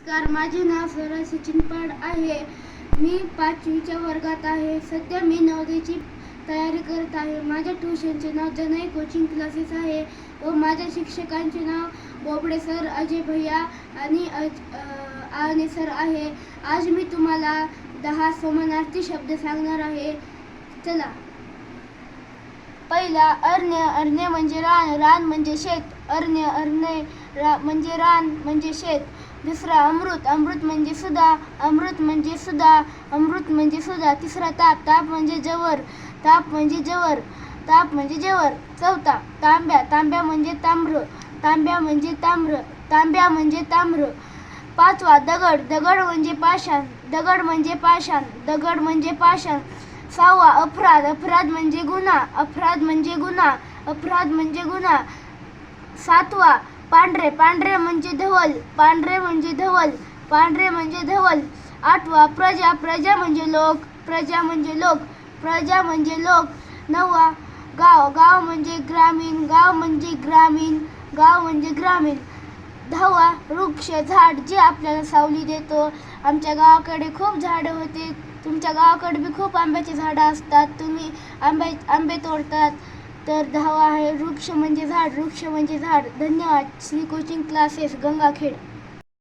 नमस्कार माझे नाव सरळ सचिन पाड आहे. मी पाचवीच्या वर्गात आहे. सध्या मी नववीची तयारी करत आहे. माझ्या ट्युशनचे नाव जनई कोचिंग क्लासेस आहे व माझ्या शिक्षकांचे नाव बोबडे सर अजय भैया आणि अज आने सर आहे. आज मी तुम्हाला दहा समानार्थी शब्द सांगणार आहे. चला. पहिला अरण्य अरण्य म्हणजे रान रान म्हणजे शेत अरण्य अरण्य रा म्हणजे रान म्हणजे शेत. दुसरा अमृत अमृत म्हणजे सुधा अमृत म्हणजे सुधा अमृत म्हणजे सुधा. तिसरा ताप ताप म्हणजे जवर ताप म्हणजे जवर ताप म्हणजे जवर. चौथा तांब्या तांब्या म्हणजे ताम्र तांब्या म्हणजे ताम्र तांब्या म्हणजे ताम्र. पाचवा दगड दगड म्हणजे पाषाण दगड म्हणजे पाषाण दगड म्हणजे पाषाण. सहावा अपराध. अपराध म्हणजे गुन्हा. अपराध म्हणजे गुन्हा. अपराध म्हणजे गुन्हा. सातवा पांढरे. पांढरे म्हणजे धवल. पांढरे म्हणजे धवल. पांढरे म्हणजे धवल. आठवा प्रजा. प्रजा म्हणजे लोक. प्रजा म्हणजे लोक. प्रजा म्हणजे लोक. नववा गाव. गाव म्हणजे ग्रामीण. गाव म्हणजे ग्रामीण. गाव म्हणजे ग्रामीण. दहावा वृक्ष झाड. जे आपल्याला सावली देतो. आमच्या गावाकडे खूप झाडं होते. आमच्या गावाकडे बी खूप आंब्याची झाडं असतात. तुम्ही आंबे आंबे तोडतात. तर धावा आहे वृक्ष म्हणजे झाड वृक्ष म्हणजे झाड. धन्यवाद. Shri coaching classes Gangakhed.